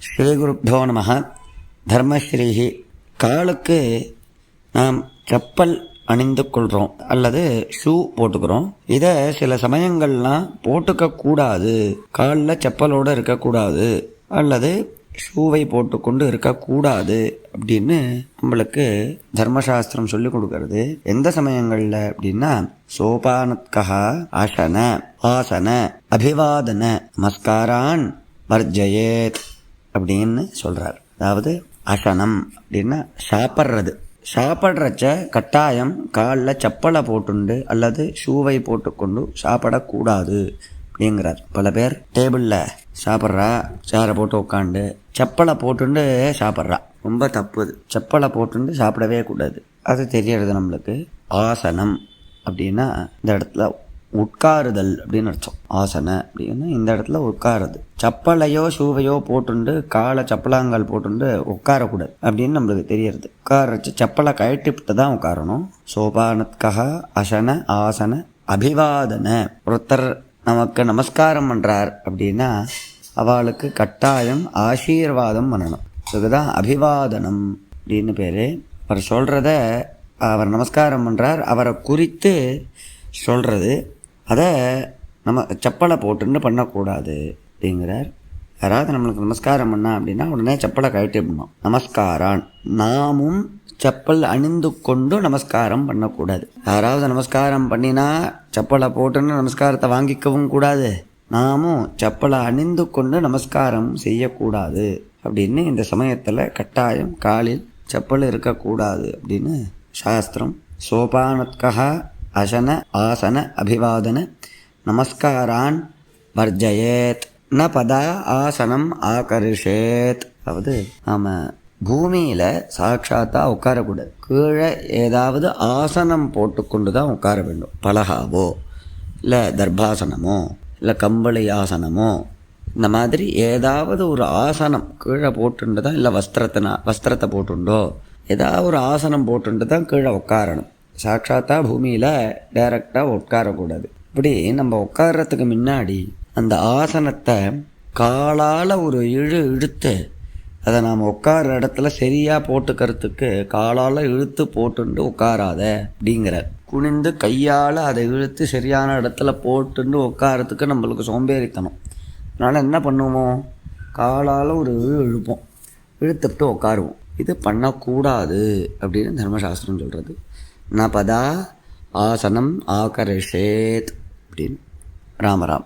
ஸ்ரீகுருப்போ நம. தர்மஸ்ரீஹி. காலுக்கு நாம் செப்பல் அணிந்து கொள்கிறோம் அல்லது ஷூ போட்டுக்கிறோம். இதை சில சமயங்கள்லாம் போட்டுக்க கூடாது. காலில் செப்பலோடு இருக்கக்கூடாது அல்லது ஷூவை போட்டுக்கொண்டு இருக்கக்கூடாது அப்படின்னு நம்மளுக்கு தர்மசாஸ்திரம் சொல்லி கொடுக்கறது. எந்த சமயங்களில் அப்படின்னா சோபானத்கா ஆசன ஆசன அபிவாதன நமஸ்காரான் வர்ஜயேத். அப்படின்னு சொல்கிறார் அதாவது அசனம் அப்படின்னா சாப்பிட்றது. சாப்பிட்றச்ச கட்டாயம் காலில் செப்பலை போட்டுண்டு அல்லது ஷூவை போட்டுக்கொண்டு சாப்பிடக்கூடாது அப்படிங்கிறார். பல பேர் டேபிளில் சாப்பிட்றா சேரை போட்டு உட்காந்து செப்பலை போட்டுண்டு சாப்பிட்றா. ரொம்ப தப்பு அது. செப்பலை போட்டுண்டு சாப்பிடவே கூடாது. அது தெரியறது நம்மளுக்கு. ஆசனம் அப்படின்னா இந்த இடத்துல உட்காருதல் அப்படின்னு அர்த்தம். ஆசனை அப்படின்னா இந்த இடத்துல உட்காருது. சப்பலையோ ஷூவையோ போட்டுண்டு காலை சப்பலாங்கால் போட்டுண்டு உட்காரக்கூடாது அப்படின்னு நம்மளுக்கு தெரியறது. உட்காரச்சு செப்பலை கழட்டிவிட்டு தான் உட்காரணும். சோபானத்கா அசன ஆசன அபிவாதன. ஒருத்தர் நமக்கு நமஸ்காரம் பண்ணுறார் அப்படின்னா அவளுக்கு கட்டாயம் ஆசீர்வாதம் பண்ணணும். இதுதான் அபிவாதனம் அப்படின்னு பேர். அவர் சொல்கிறத அவர் நமஸ்காரம் பண்ணுறார் அவரை குறித்து சொல்கிறது அதை நம்ம செப்பலை போட்டுன்னு பண்ணக்கூடாது. அப்படிங்கிறார். யாராவது நம்மளுக்கு நமஸ்காரம் பண்ணா அப்படின்னா உடனே செப்பலை கழட்டி பண்ணோம் நமஸ்காரான். நாமும் செப்பல் அணிந்து கொண்டு நமஸ்காரம் பண்ணக்கூடாது. யாராவது நமஸ்காரம் பண்ணினா செப்பலை போட்டுன்னு நமஸ்காரத்தை வாங்கிக்கவும் கூடாது. நாமும் செப்பலை அணிந்து கொண்டு நமஸ்காரம் செய்யக்கூடாது அப்படின்னு இந்த சமயத்தில் கட்டாயம் காலில் செப்பல் இருக்கக்கூடாது அப்படின்னு சாஸ்திரம் சோபானத்கா அசன ஆசன அபிவாதன நமஸ்காரான் வர்ஜயேத். ந பதா ஆசனம் ஆகர்ஷேத். அதாவது நாம் பூமியில் சாட்சாத்தாக உட்காரக்கூடாது. கீழே ஏதாவது ஆசனம் போட்டுக்கொண்டு தான் உட்கார வேண்டும். பலகாவோ இல்லை தர்பாசனமோ இல்லை கம்பளி ஆசனமோ இந்த மாதிரி ஏதாவது ஒரு ஆசனம் கீழே போட்டுண்டு தான் இல்லை வஸ்திரத்தினா வஸ்திரத்தை போட்டுண்டோ ஏதாவது ஒரு ஆசனம் போட்டுண்டு தான் கீழே உட்காரணும். சாட்சாத்தா பூமியில் டைரெக்டாக உட்காரக்கூடாது. இப்படி நம்ம உட்கார்றதுக்கு முன்னாடி அந்த ஆசனத்தை காலால் ஒரு இழு இழுத்து அதை நாம் உட்கார இடத்துல சரியாக போட்டுக்கிறதுக்கு காலால் இழுத்து போட்டுண்டு உட்காராத அப்படிங்கிற. குனிந்து கையால் அதை இழுத்து சரியான இடத்துல போட்டுண்டு உட்காரத்துக்கு நம்மளுக்கு சோம்பேறித்தனம். அதனால் என்ன பண்ணுவோம் காலால் ஒரு இழு இழுப்போம். இழுத்துட்டு உட்காருவோம். இது பண்ணக்கூடாது அப்படின்னு தர்மசாஸ்திரம் சொல்கிறது நபதா பதா ஆசனம் ஆகர்ஷேத் அப்படின்னு. ராமராம்.